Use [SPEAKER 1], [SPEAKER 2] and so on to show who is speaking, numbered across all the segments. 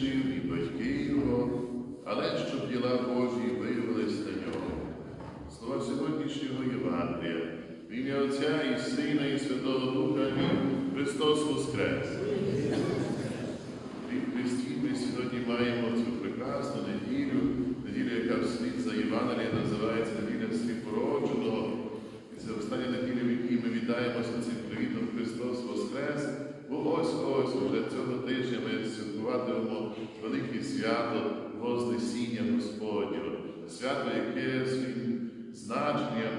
[SPEAKER 1] згрішив і батьки його, але щоб діла Божі виявились на нього. Слова сьогоднішнього Євангелія, в ім'я Отця і Сина, і Святого Духа. Христос Воскрес! Христі ми сьогодні маємо цю прекрасну неділю, неділю, яка вслід за Євангелієм називається неділя сліпородженого. І це остання неділя, в якій ми вітаємося цим привітом Христос Воскрес. Бо ось ось уже цього тижня ми святкуватимемо велике свято Вознесіння Господнього. Свято, яке своїм значенням,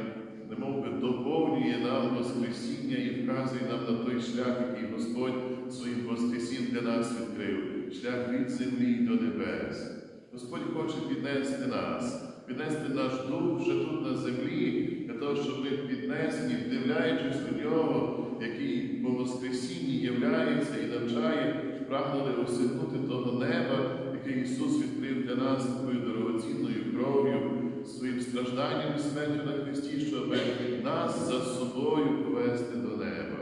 [SPEAKER 1] немов би доповнює нам Воскресіння і вказує нам на той шлях, який Господь своїм Воскресінням для нас відкрив, шлях від землі до небес. Господь хоче піднести нас, піднести наш дух вже тут на землі, для того, щоб ми піднесені, вдивляючись у нього, який по Воскресінні являється і навчає, прагнули осягнути того неба, яке Ісус відкрив для нас такою дорогоцінною кров'ю, своїм стражданням і смертю на Христі, щоб нас за собою повести до неба.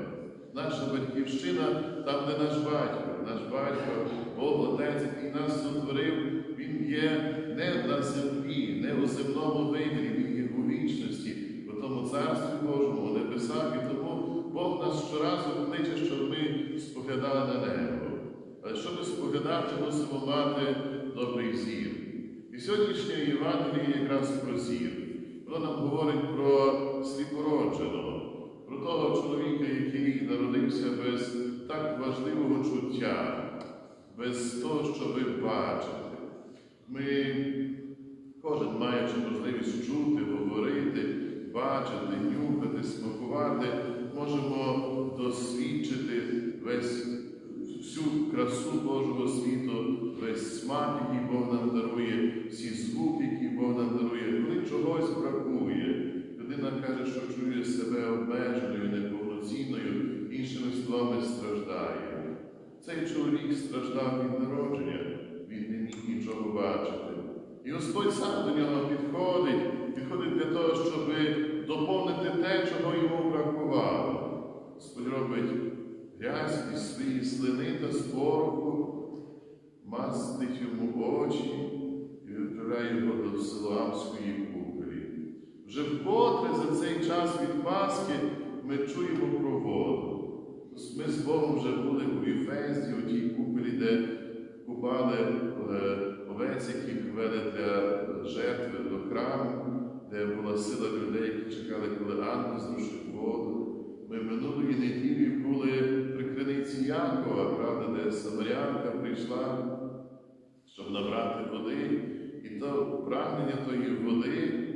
[SPEAKER 1] Наша батьківщина там, де наш батько, наш батько, Бог Отець, який нас сотворив, Він є не на землі, не у земному вимірі, Він є у вічності, у тому царстві Божому, у небесах, і тому Бог нас щоразу кличе, щоб ми споглядали на небо. Але щоб споглядати, мусимо мати добрий зір. І сьогоднішнє Євангеліє якраз про зір. Воно нам говорить про сліпородженого, про того чоловіка, який народився без так важливого чуття, без того, щоб бачити. Ми, кожен маючи можливість чути, говорити, бачити, нюхати, смакувати, можемо досвідчити весь всю красу Божого світу, весь смак, який Бог нам дарує, всі звуки, які Бог нам дарує. Коли чогось бракує, людина каже, що чує себе обмеженою, неповноцінною, іншими словами, страждає. Цей чоловік страждав від народження, він не міг нічого бачити. І Господь сам до нього підходить, підходить для того, щоб доповнити те, чого йому бракувало. Господь робить грязь із своєї слини та спороху, мастить йому очі і відправляє його до Силоамської купелі. Вже вкотре за цей час від Пасхи ми чуємо про воду. Ми з Богом вже були у Віфезді, у тій купелі, де купали е, овець, яких вели для жертви до храму, де була сила людей, які чекали, коли ангел зрушив воду. Ми минулої неділі були криниці правда, де Самарянка прийшла, щоб набрати води, і то прагнення тої води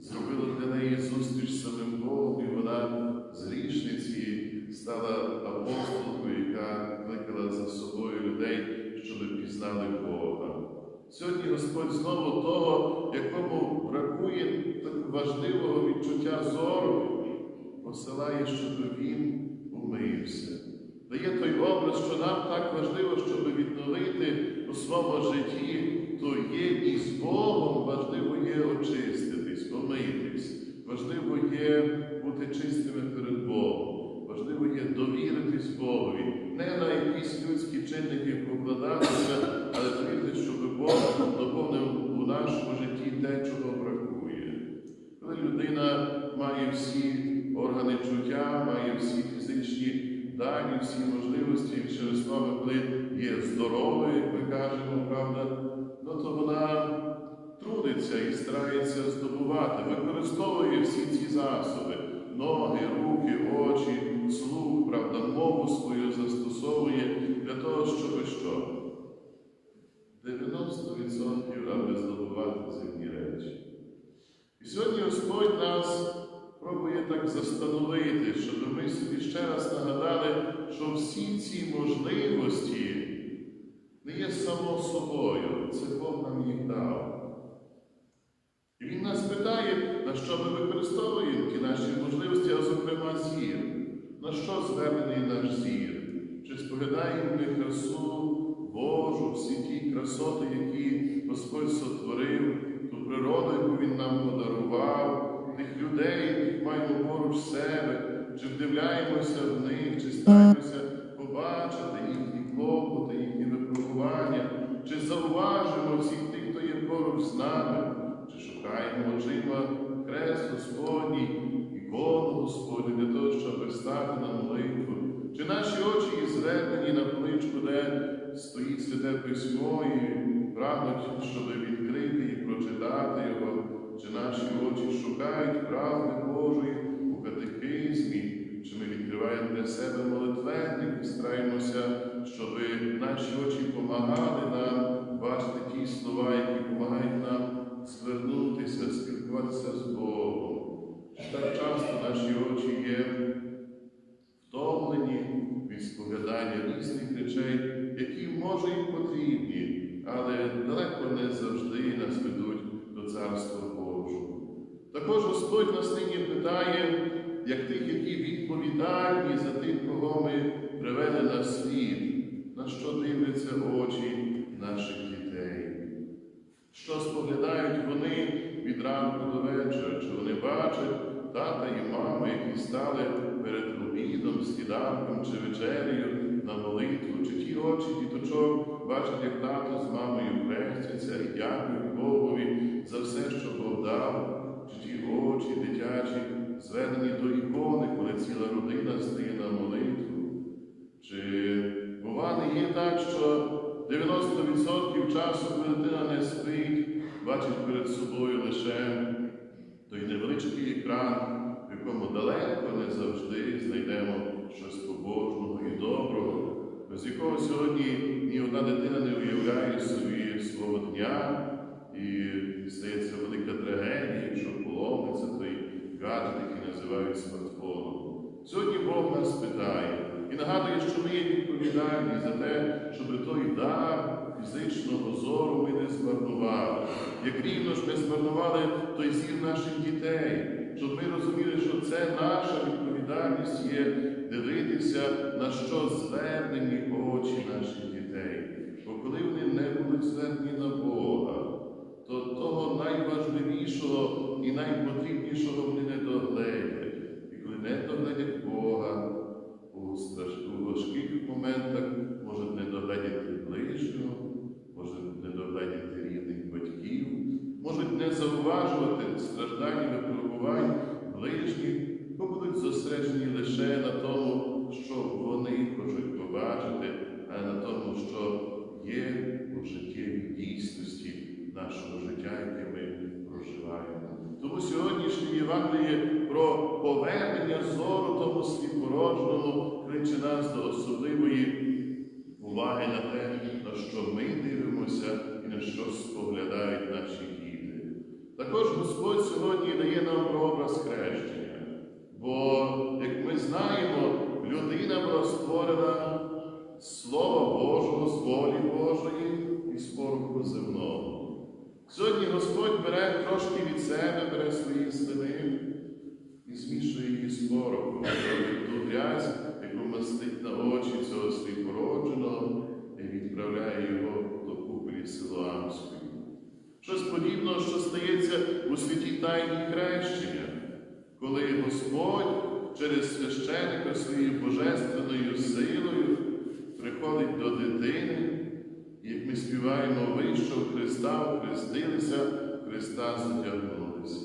[SPEAKER 1] зробило для неї зустріч з самим Богом, і вона з грішниці стала апостолкою, яка кликала за собою людей, щоб пізнали Бога. Сьогодні Господь знову того, якому бракує так важливого відчуття зору, посилає, щоб він умився. Дає той образ, що нам так важливо, щоб відновити у своєму житті ту єдність з Богом, важливо є очиститись, омитись. Важливо є бути чистими перед Богом. Важливо є довіритись Богові, не на якісь людські чинники покладатися, але довіритись, щоб Бог доповнив у нашому житті те, чого бракує. Коли людина має всі органи чуття, має всі фізичні дані, всі можливості, іншими словами, коли є здоровою, як ми кажемо, правда, ну то вона трудиться і старається здобувати, використовує всі ці засоби, ноги, руки, очі, слух, правда, мову свою застосовує для того, щоб що? 90% аби здобувати земні речі. І сьогодні Господь нас пробує так застановити, щоб ми собі ще раз нагадали, що всі ці можливості не є само собою, це Бог нам їх дав. І Він нас питає, на що ми використовуємо ті наші можливості, а зокрема зір. На що звернений наш зір? Чи споглядаємо ми красу Божу, всі ті красоти, які Господь сотворив, ту природу, яку Він нам подарував, тих людей, яких маємо поруч себе, чи вдивляємося в них, чи стараємося побачити їхні клопоти, їхні випробування, чи зауважимо всіх тих, хто є поруч з нами, чи шукаємо очима хрест Господній, ікону Господню для того, щоб стати на молитву, чи наші очі є звернені на поличку, де стоїть святе письмо і прагнуть, щоб відкрити і прочитати його, чи наші очі шукають правди Божої у катехизмі, чи ми відкриваємо для себе молитвенник і стараємося, щоб наші очі допомагали нам бачити ті слова, які допомагають нам звернутися, спілкуватися з Богом. Так часто наші очі є втомлені від споглядання різних речей, які може і потрібні, але далеко не завжди нас ведуть до Царства Господь нас нині питає, як тих, які відповідальні за тих, кого ми привели на світ, на що дивляться очі наших дітей. Що споглядають вони від ранку до вечора, чи вони бачать тата і мами, які стали перед обідом, сніданком чи вечерею на молитву, чи ті очі діточок бачать, як тато з мамою хрестяться і дякують Богові за все, що Бог дав, чи ті очі дитячі, зведені до ікони, коли ціла родина стає на молитву. Чи бува не є так, що 90% часу, коли дитина не спить, бачить перед собою лише той невеличкий екран, в якому далеко не завжди знайдемо щось побожного і доброго, без якого сьогодні ні одна дитина не уявляє собі свого дня, і стається велика трагедія, якщо поломиться той гаджет, який називають смартфоном. Сьогодні Бог нас питає і нагадує, що ми є відповідальні за те, щоб той дар фізичного зору ми не змарнували. Як рівно ж ми змарнували той зір наших дітей, щоб ми розуміли, що це наша відповідальність є дивитися, на що звернені очі наших дітей. Бо коли вони не будуть звернені на Бога, то того найважливішого і найпотрібнішого вони не догледять. І коли не догледять Бога, у страш- у важких моментах можуть не догледіти ближнього, можуть не догледіти рідних батьків, можуть не зауважувати страждань і випробувань ближніх, бо будуть зосереджені лише на тому, що вони хочуть побачити, а не на тому, що є у життєвій дійсності нашого життя, яке ми проживаємо. Тому сьогоднішнє Євангеліє про повернення зору тому сліпорожному кличе нас до особливої уваги на те, на що ми дивимося і на що споглядають наші діти. Також Господь сьогодні дає нам прообраз хрещення. Бо, як ми знаємо, людина була створена з Слова Божого, з волі Божої і з поруху земного. Сьогодні Господь бере трошки від себе, бере свої слини і змішує її з порохом, ту грязь, яку мастить на очі цього сліпородженого і відправляє його до куполі Силоамської. Щось подібного, що стається у святі тайні хрещення, коли Господь через священика своєю божественною силою приходить до дитини, як ми співаємо, вийшов Христа, хрестилися, Христа затягнулися.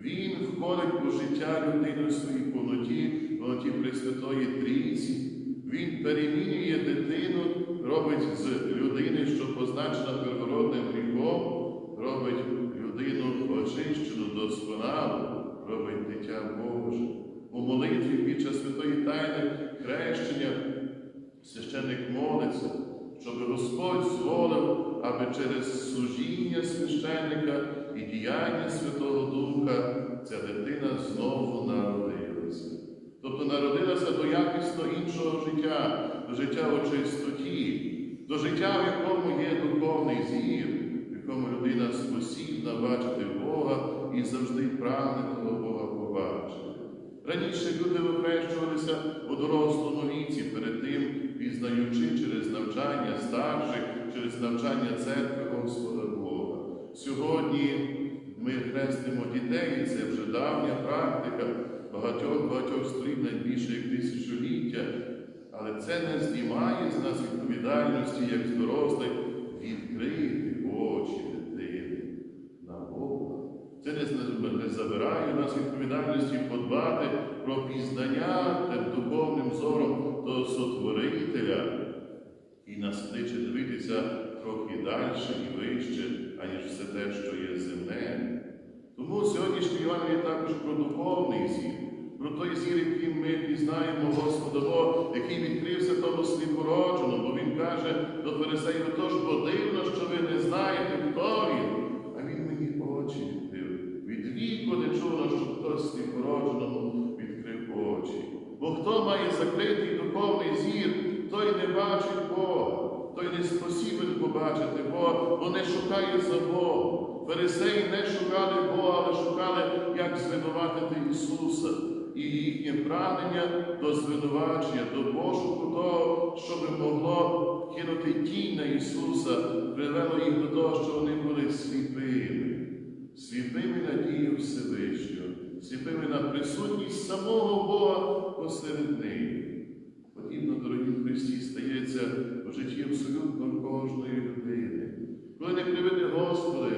[SPEAKER 1] Він входить у життя людини в своїй повноті, повноті Пресвятої Трійці. Він перемінює дитину, робить з людини, що позначена первородним гріхом, робить людину очищену, досконалу, робить дитя Боже. У молитві під час святої тайни хрещення священник молиться, щоб Господь зволив, аби через служіння священника і діяння Святого Духа ця дитина знову народилася. Тобто народилася до якісно іншого життя, до життя у чистоті, до життя, в якому є духовний зір, в якому людина спосібна бачити Бога і завжди прагне того Бога побачити. Раніше люди вихрещувалися у дорослому віці, перед тим пізнаючи через навчання старших, через навчання церкви Господа Бога. Сьогодні ми хрестимо дітей, це вже давня практика багатьох багатьох століть, найбільше як тисячоліття. Але це не знімає з нас відповідальності, як дорослих, відкрити очі дитини, на Бога. Це не забирає нас відповідальності подбати про пізнання духовним зором того сотворителя і нас кличе дивитися трохи далі і вище, аніж все те, що є земне. Тому сьогоднішній Євангеліє також про духовний зір, про той зір, яким ми пізнаємо Господа який відкрився тому сліпородженому, бо Він каже до фарисеїв, тож бо дивно, що ви не знаєте, хто він, а він мені очі відкрив. Від віку не чула, що хтось сліпородженому відкрив очі. Бо хто має закритий духовний зір, той не бачить Бога, той не спосібен побачити Бога, бо не шукає за Бога. Фарисеї не шукали Бога, але шукали, як звинуватити Ісуса. І їхнє прагнення до звинувачення, до пошуку того, що би могло кинути тінь на Ісуса, привело їх до того, що вони були сліпими, сліпими на дію Всевишнього, сліпими на присутність самого Бога посеред них. Христі, стається житті абсолютно кожної людини. Коли не приведе Господи,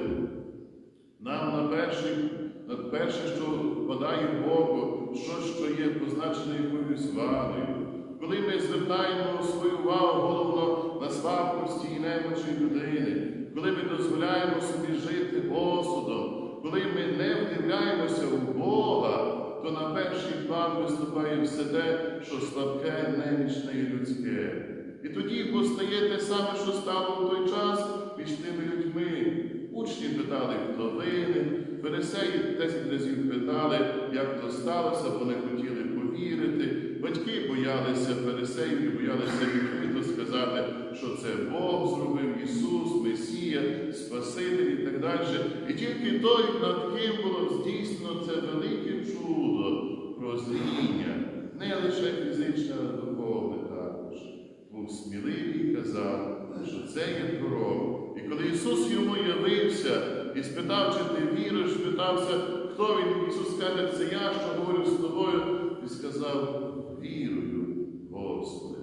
[SPEAKER 1] нам на перше, на перше, що впадає в око, щось, що є позначене якоюсь вадою. Коли ми звертаємо свою увагу головно на слабкості і немочі людини, коли ми дозволяємо собі жити осудом, коли ми не вдивляємося в Бога, то на перший план виступає все те, що слабке, немічне і людське. І тоді постає те саме, що стало в той час між тими людьми. Учні питали, хто винен, фарисеї десять разів питали, як то сталося, бо не хотіли повірити. Батьки боялися фарисеїв і боялися відкрито сказати, що це Бог зробив Ісус, Месія, Спаситель і так далі. І тільки той, над ким було здійснено це велике чудо прозріння, не лише фізичне, але духовне також. Був сміливий і казав, що це є пророк. І коли Ісус йому явився і спитав, чи ти віриш, питався, хто він, Ісус каже, це я, що говорю з тобою, і сказав, вірую, Господи.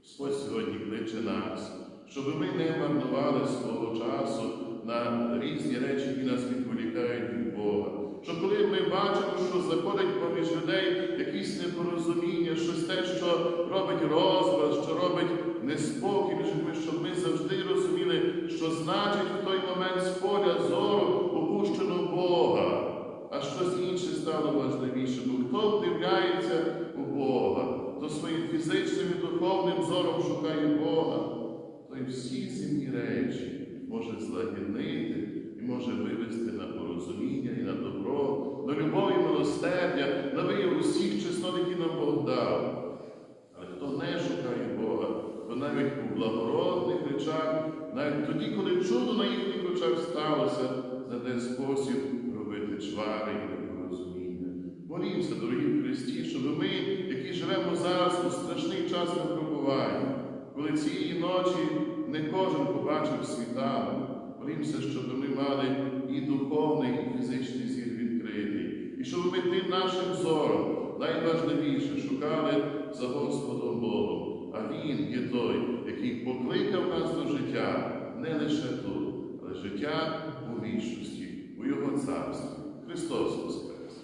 [SPEAKER 1] Господь сьогодні кличе нас, щоб ми не марнували свого часу на різні речі, які нас відволікають від Бога. Що коли ми бачимо, що заходить поміж людей якісь непорозуміння, щось те, що робить розбрат, що робить неспокій між щоб ми завжди розуміли, що значить в той момент з поля зору опущено Бога, а щось інше стало важливіше. Бо хто вдивляється у Бога, то своїм фізичним і духовним зором шукає Бога, то й всі земні речі може злагіднити ночі не кожен побачив світанок, молімося, щоб ми мали і духовний, і фізичний зір відкритий, і щоб ми тим нашим зором найважливіше шукали за Господом Богом. А Він є той, який покликав нас до життя не лише тут, але життя у вічності, у Його царстві. Христос Воскрес!